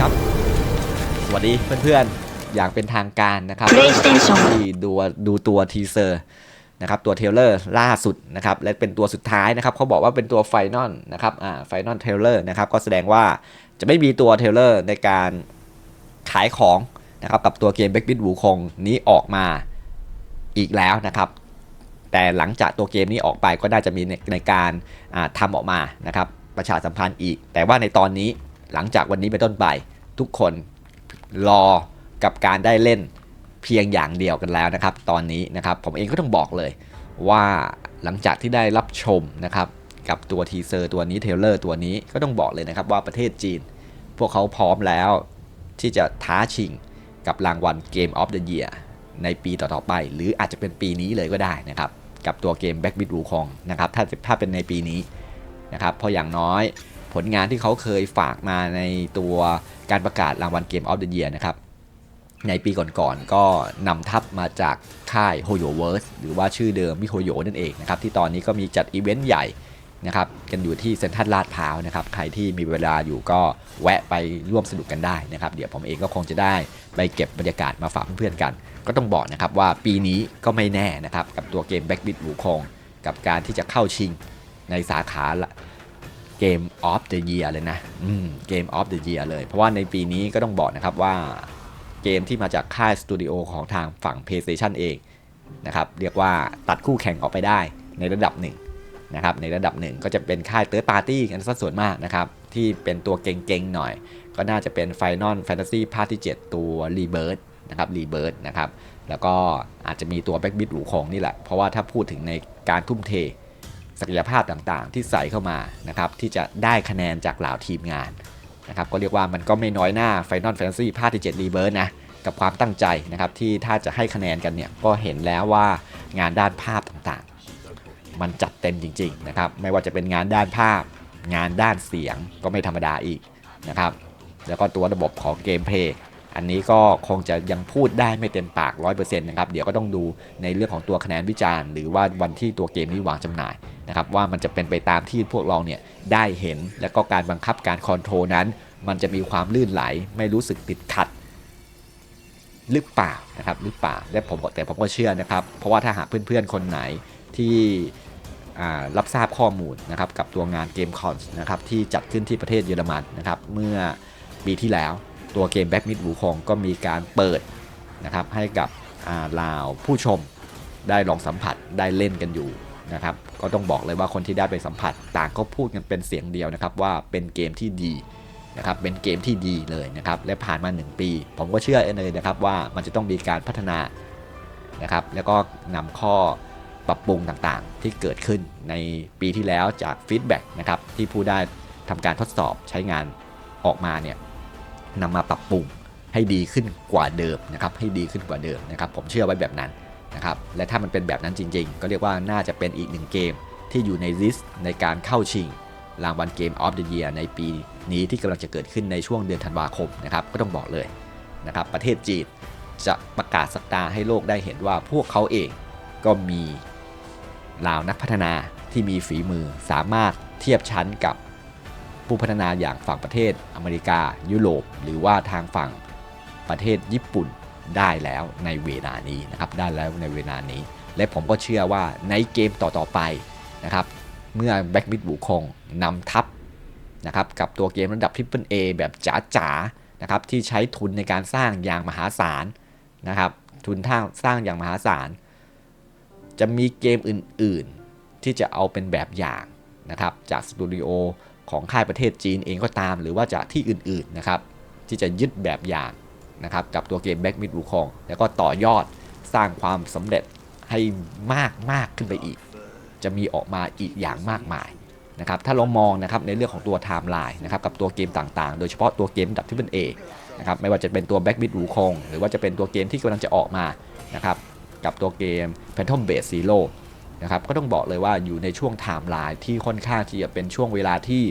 ครับ สวัสดีเพื่อนๆ อย่างเป็นทางการนะครับ PlayStation ที่ดูดูตัวทีเซอร์นะครับตัวเทรลเลอร์ล่าสุดนะครับและเป็นตัวสุดท้ายนะครับเขาบอกว่าเป็นตัวไฟนอลนะครับอ่าไฟนอลเทรลเลอร์นะครับก็แสดงว่าจะไม่มีตัวเทรลเลอร์ในการขายของนะครับกับตัวเกม b a c k b i t วูคงนี้ออกมาอีกแล้วนะครับแต่หลังจากตัวเกมนี้ออกไปก็น่าจะมีในในการอ่าทำออกมานะครับประชาสัมพันธ์อีก แต่ว่าในตอนนี้ หลังจากวันนี้เป็นต้นไป ทุกคนรอกับการได้เล่นเพียงอย่างเดียวกันแล้วนะครับ ตอนนี้นะครับผมเองก็ต้องบอกเลยว่าหลังจากที่ได้รับชมนะครับกับตัวทีเซอร์ตัวนี้เทเลอร์ตัวนี้ก็ต้องบอกเลยนะครับว่าประเทศจีน พวกเขาพร้อมแล้วที่จะท้าชิงกับรางวัล Game of the Year ในปีต่อๆไป หรืออาจจะเป็นปีนี้เลยก็ได้นะครับกับตัวเกม Back b i t Wukong นะครับถ้าถ้าเป็นในปีนี้นะครับเพราะอย่างน้อย ลงานที่เขาเคยฝากมาในตัวการประกาศรางวัล Game of the Year นะครับ ในปีก่อนๆก็นำทัพมาจากค่าย h o y o v e r s e หรือว่าชื่อเดิมมิโฮโยนั่นเองนะครับ ที่ตอนนี้ก็มีจัดอีเวนต์ใหญ่นะครับกันอยู่ที่เซ็นทรัลลาดพร้าวนะครับ ใครที่มีเวลาอยู่ก็แวะไปร่วมสนุกกันได้นะครับ เดี๋ยวผมเองก็คงจะได้ไปเก็บบรรยากาศมาฝากเพื่อนๆกัน ก็ต้องบอกนะครับว่าปีนี้ก็ไม่แน่นะครับ กับตัวเกม Back b i t Wukong กับการที่จะเข้าชิงในสาขา เกม of the year เลยนะอืมเกม of the year เลย เพราะว่าในปีนี้ก็ต้องบอกนะครับว่าเกมที่มาจากค่ายสตูดิโอของทางฝั่ง PlayStation เองนะครับเรียกว่าตัดคู่แข่งออกไปได้ในระดับหนึ่งนะครับในระดับหนึ่งก็จะเป็นค่าย Third Party กันซะส่วนมากนะครับที่เป็นตัวเก่งๆหน่อย ก็น่าจะเป็น Final Fantasy ภาคที่ 7 ตัว Rebirth นะครับ Rebirth นะครับ แล้วก็อาจจะมีตัว Backbeat หลูของนี่แหละ เพราะว่าถ้าพูดถึงในการทุ่มเท ศักยภาพต่างๆ ที่ใส่เข้ามานะครับที่จะได้คะแนนจากเหล่าทีมงานนะครับก็เรียกว่ามันก็ไม่น้อยหน้า Final Fantasy ภาคที่7 Rebirth นะกับความตั้งใจนะครับที่ถ้าจะให้คะแนนกันเนี่ยก็เห็นแล้วว่างานด้านภาพต่างๆ มันจัดเต็มจริงๆนะครับไม่ว่าจะเป็นงานด้านภาพ งานด้านเสียงก็ไม่ธรรมดาอีกนะครับแล้วก็ตัวระบบของเกมเพลย์ อันนี้ก็คงจะยังพูดได้ไม่เต็มปาก 100%นะครับเดี๋ยวก็ต้องดูในเรื่องของตัวคะแนนวิจารณ์ หรือว่าวันที่ตัวเกมนี้วางจำหน่ายนะครับว่ามันจะเป็นไปตามที่พวกเราเนี่ยได้เห็น และก็การบังคับการคอนโทรลนั้น มันจะมีความลื่นไหล ไม่รู้สึกติดขัดหรือเปล่านะครับหรือเปล่าและผมแต่ผมก็เชื่อนะครับ เพราะว่าถ้าหากเพื่อนๆ คนไหนที่รับทราบข้อมูลนะครับกับตัวงานเกมคอนนะครับที่จัดขึ้นที่ประเทศเยอรมันนะครับเมื่อปีที่แล้ว ตัวเกม Back Mid วูคงก็มีการเปิดนะครับให้กับาลาวผู้ชมได้ลองสัมผัสได้เล่นกันอยู่นะครับก็ต้องบอกเลยว่าคนที่ได้ไปสัมผัสต่างก็พูดกันเป็นเสียงเดียวนะครับว่าเป็นเกมที่ดีนะครับเป็นเกมที่ดีเลยนะครับและผ่านมา 1 ปี ผมก็เชื่อเลยนะครับว่ามันจะต้องมีการพัฒนานะครับแล้วก็นำข้อปรับปรุงต่างๆ ที่เกิดขึ้นในปีที่แล้วจากฟีดแบ็กนะครับที่ผู้ได้ทำการทดสอบใช้งานออกมาเนี่ย นำมาปรับปรุงให้ดีขึ้นกว่าเดิมนะครับให้ดีขึ้นกว่าเดิมนะครับผมเชื่อไว้แบบนั้นนะครับและถ้ามันเป็นแบบนั้นจริง ๆ ก็เรียกว่าน่าจะเป็นอีกหนึ่งเกมที่อยู่ในลิสต์ในการเข้าชิงรางวัลเกมออฟเดอะเยียร์ในปีนี้ที่กำลังจะเกิดขึ้นในช่วงเดือนธันวาคมนะครับก็ต้องบอกเลยนะครับประเทศจีนจะประกาศสักดาให้โลกได้เห็นว่าพวกเขาเองก็มีเหล่านักพัฒนาที่มีฝีมือสามารถเทียบชั้นกับ ผู้พัฒนาอย่างฝั่งประเทศอเมริกา ยุโรป หรือว่าทางฝั่งประเทศญี่ปุ่นได้แล้วในเวลานี้นะครับได้แล้วในเวลานี้ และผมก็เชื่อว่าในเกมต่อๆไปนะครับเมื่อ Back Mid บุคงนำทัพนะครับกับตัวเกมระดับ Triple A แบบจ๋าๆนะครับที่ใช้ทุนในการสร้างอย่างมหาศาลนะครับทุนท่าสร้างอย่างมหาศาล จะมีเกมอื่นๆที่จะเอาเป็นแบบอย่างนะครับจากสตูดิโอ ของค่ายประเทศจีนเองก็ตาม หรือว่าจากที่อื่นๆนะครับที่จะยึดแบบอย่างนะครับกับตัวเกม Back Mid Wukong แล้วก็ต่อยอดสร้างความสำเร็จให้มากมากขึ้นไปอีก จะมีออกมาอีกอย่างมากมายนะครับถ้าเรามองนะครับในเรื่องของตัวไทม์ไลน์นะครับกับตัวเกมต่างๆ โดยเฉพาะตัวเกมดับที่เป็น A นะครับไม่ว่าจะเป็นตัว Back Mid Wukong หรือว่าจะเป็นตัวเกมที่กำลังจะออกมานะครับกับตัวเกม Phantom Blade Zero นะครับก็ต้องบอกเลยว่าอยู่ในช่วงไทม์ไลน์ที่ค่อนข้างที่จะเป็นช่วงเวลาที่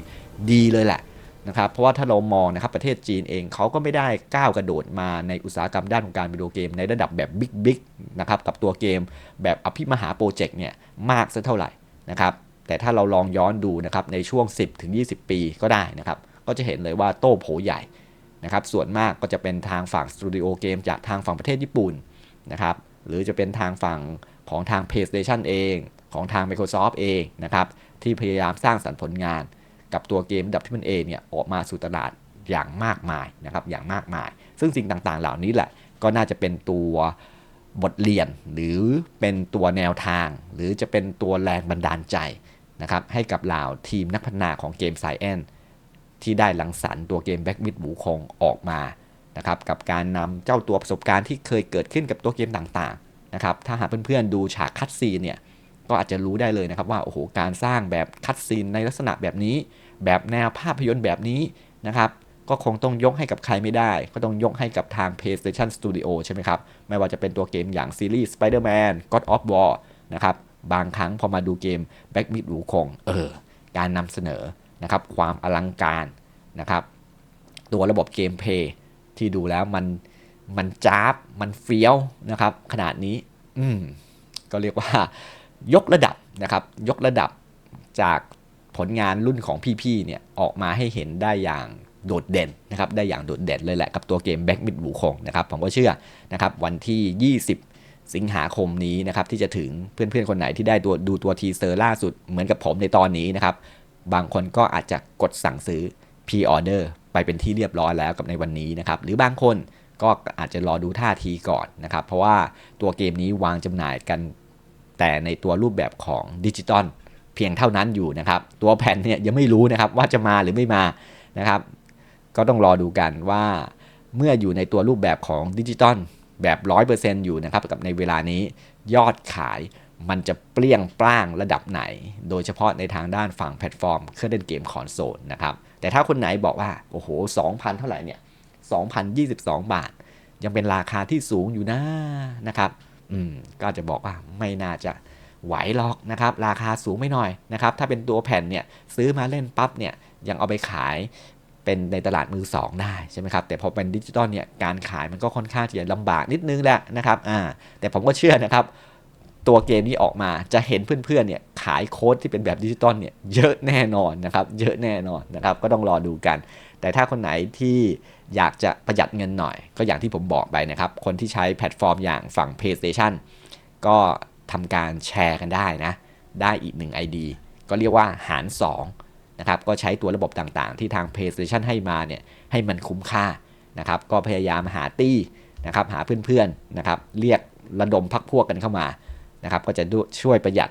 ดีเลยแหละนะครับเพราะว่าถ้าเรามองนะครับประเทศจีนเองเขาก็ไม่ได้ก้าวกระโดดมาในอุตสาหกรรมด้านของการวิดีโอเกม ในระดับแบบบิ๊กบิ๊กนะครับกับตัวเกมแบบอภิมหาโปรเจกต์เนี่ยมากสักเท่าไหร่นะครับแต่ถ้าเราลองย้อนดูนะครับในช่วง 10-20 ปีก็ได้นะครับก็จะเห็นเลยว่าโต้โผใหญ่นะครับส่วนมากก็จะเป็นทางฝั่งสตูดิโอเกมจากทางฝั่งประเทศญี่ปุ่นนะครับหรือจะเป็นทางฝั่ง ของทาง PlayStation เอง ของทาง Microsoft เองนะครับที่พยายามสร้างสรรค์ผลงานกับตัวเกมระดับที่มันเอเนี่ยออกมาสู่ตลาดอย่างมากมายนะครับอย่างมากมาย ซึ่งสิ่งต่างๆ เหล่านี้แหละก็น่าจะเป็นตัวบทเรียนหรือเป็นตัวแนวทาง หรือจะเป็นตัวแรงบันดาลใจนะครับให้กับเหล่าทีมนักพัฒนาของเกมไซแอนที่ได้หลังสรรตัวเกมแบ็กมิดหมูคงออกมานะครับกับการนำเจ้าตัวประสบการณ์ที่เคยเกิดขึ้นกับตัวเกมต่างๆ นะครับถ้าหากเพื่อนๆดูฉากคัดซีนเนี่ยก็อาจจะรู้ได้เลยนะครับว่าโอ้โหการสร้างแบบคัดซีนในลักษณะแบบนี้ แบบแนวภาพยนตร์แบบนี้นะครับก็คงต้องยกให้กับใครไม่ได้ ก็ต้องยกให้กับทาง PlayStation Studio ใช่ไหมครับ ไม่ว่าจะเป็นตัวเกมอย่างซีรีส์ Spider-Man God of War นะครับ บางครั้งพอมาดูเกม Back Mid หูคงเออ การนำเสนอนะครับ ความอลังการนะครับ ตัวระบบเกมเพย์ที่ดูแล้วมัน มันจ้าบ มันเฟี้ยวนะครับ ขนาดนี้ อืม ก็เรียกว่ายกระดับนะครับ ยกระดับจากผลงานรุ่นของพี่ๆเนี่ยออกมาให้เห็นได้อย่างโดดเด่นนะครับ ได้อย่างโดดเด่นเลยแหละกับตัวเกม Back Mid บูคงนะครับ ผมก็เชื่อนะครับ วันที่ 20 สิงหาคมนี้นะครับ ที่จะถึงเพื่อนๆ คนไหนที่ได้ตัวดูตัวทีเซอร์ล่าสุดเหมือนกับผมในตอนนี้นะครับ บางคนก็อาจจะกดสั่งซื้อ P-order ไปเป็นที่เรียบร้อยแล้วกับในวันนี้นะครับ หรือบางคน ก็อาจจะรอดูท่าทีก่อนนะครับ เพราะว่าตัวเกมนี้วางจำหน่ายกันแต่ในตัวรูปแบบของดิจิตอลเพียงเท่านั้นอยู่นะครับ ตัวแผ่นเนี่ยยังไม่รู้นะครับว่าจะมาหรือไม่มานะครับ ก็ต้องรอดูกันว่าเมื่ออยู่ในตัวรูปแบบของดิจิตอลแบบ 100%อยู่นะครับกับในเวลานี้ยอดขายมันจะเปรี้ยงปร้างระดับไหน โดยเฉพาะในทางด้านฝั่งแพลตฟอร์ม เครื่องเล่นเกมคอนโซลนะครับ แต่ถ้าคนไหนบอกว่า โอ้โห 2,000 เท่าไหร่เนี่ย 2,022 บาท ยังเป็นราคาที่สูงอยู่นะนะครับ อืมก็จะบอกว่าไม่น่าจะไหวหรอกนะครับ ราคาสูงไม่หน่อยนะครับ ถ้าเป็นตัวแผ่นเนี่ยซื้อมาเล่นปั๊บเนี่ยยังเอาไปขายเป็นในตลาดมือ 2 ได้ใช่ไหมครับ แต่พอเป็นดิจิตอลเนี่ยการขายมันก็ค่อนข้างที่จะลำบากนิดนึงแหละนะครับอ่าแต่ผมก็เชื่อนะครับ ตัวเกมนี้ออกมาจะเห็นเพื่อนๆเนี่ยขายโค้ดที่เป็นแบบดิจิตอลเนี่ยเยอะแน่นอนนะครับ เยอะแน่นอนนะครับ ก็ต้องรอดูกัน แต่ถ้าคนไหนที่อยากจะประหยัดเงินหน่อย ก็อย่างที่ผมบอกไปนะครับ คนที่ใช้แพลตฟอร์มอย่างฝั่ง PlayStation ก็ทำการแชร์กันได้นะ ได้อีกหนึ่ง ID ก็เรียกว่าหาร 2 นะครับ ก็ใช้ตัวระบบต่างๆ ที่ทาง PlayStation ให้มาเนี่ยให้มันคุ้มค่านะครับ ก็พยายามหาตี้นะครับหาเพื่อนๆนะครับเรียกระดมพักพวกกันเข้ามา นะครับก็จะช่วยประหยัด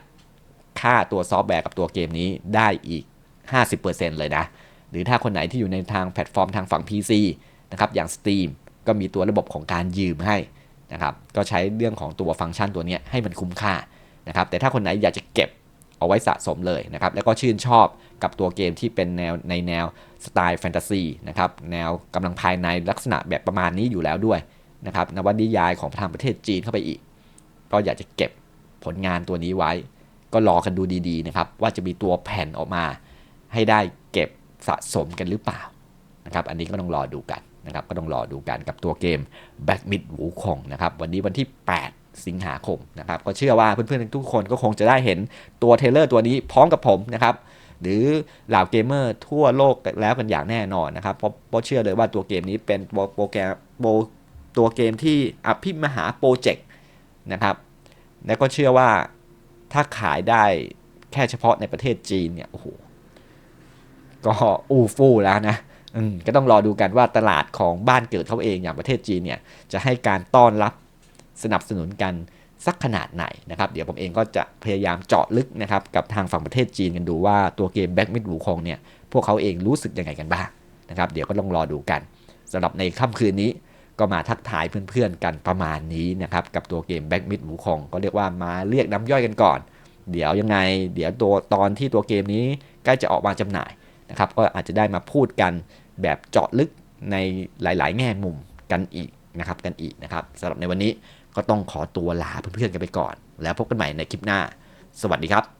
ค่าตัวซอฟต์แวร์กับตัวเกมนี้ได้อีก 50%เลยนะ หรือถ้าคนไหนที่อยู่ในทางแพลตฟอร์มทางฝั่ง PC นะครับอย่าง Steam ก็มีตัวระบบของการยืมให้นะครับก็ใช้เรื่องของตัวฟังก์ชันตัวนี้ให้มันคุ้มค่านะครับแต่ถ้าคนไหนอยากจะเก็บเอาไว้สะสมเลยนะครับแล้วก็ชื่นชอบกับตัวเกมที่เป็นแนวในแนวสไตล์แฟนตาซีนะครับแนวกำลังภายในลักษณะแบบประมาณนี้อยู่แล้วด้วยนะครับนวนิยายของทางประเทศจีนเข้าไปอีก ก็อยากจะเก็บ ผลงานตัวนี้ไว้ ก็รอกันดูดีๆนะครับว่าจะมีตัวแผ่นออกมา ให้ได้เก็บสะสมกันหรือเปล่านะครับอันนี้ก็ต้องรอดูกันนะครับก็ต้องรอดูกันกับตัวเกม Back Mid หูคงนะครับวันนี้วันที่ 8 สิงหาคมนะครับก็เชื่อว่าเพื่อนๆทุกคนก็คงจะได้เห็นตัวเทเลอร์ตัวนี้พร้อมกับผมนะครับหรือเหล่าเกมเมอร์ทั่วโลกแล้วกันอย่างแน่นอนนะครับเพราะเพราะเชื่อเลยว่าตัวเกมนี้เป็นโปรแกรมโปรตัวเกมที่อภิมหาโปรเจกต์นะครับ และก็เชื่อว่าถ้าขายได้แค่เฉพาะในประเทศจีนเนี่ยโอ้โหก็อู้ฟู่แล้วนะก็ต้องรอดูกันว่าตลาดของบ้านเกิดเขาเองอย่างประเทศจีนเนี่ยจะให้การต้อนรับสนับสนุนกันสักขนาดไหนนะครับ เดี๋ยวผมเองก็จะพยายามเจาะลึกนะครับกับทางฝั่งประเทศจีนกันดูว่าตัวเกม Back Mid วูคงเนี่ยพวกเขาเองรู้สึกยังไงกันบ้างนะครับ เดี๋ยวก็ต้องรอดูกันสำหรับในค่ำคืนนี้ ก็มาทักทายเพื่อนๆกันประมาณนี้นะครับ กับตัวเกม Back Mid วูคงก็เรียกว่ามาเรียกน้ำย่อยกันก่อน เดี๋ยวยังไง เดี๋ยวตัวตอนที่ตัวเกมนี้ใกล้จะออกมาจำหน่ายนะครับ ก็อาจจะได้มาพูดกันแบบเจาะลึกในหลาย ๆ แง่มุมกันอีกนะครับกันอีกนะครับสำหรับในวันนี้ก็ต้องขอตัวลาเพื่อนๆกันไปก่อน แล้วพบกันใหม่ในคลิปหน้า สวัสดีครับ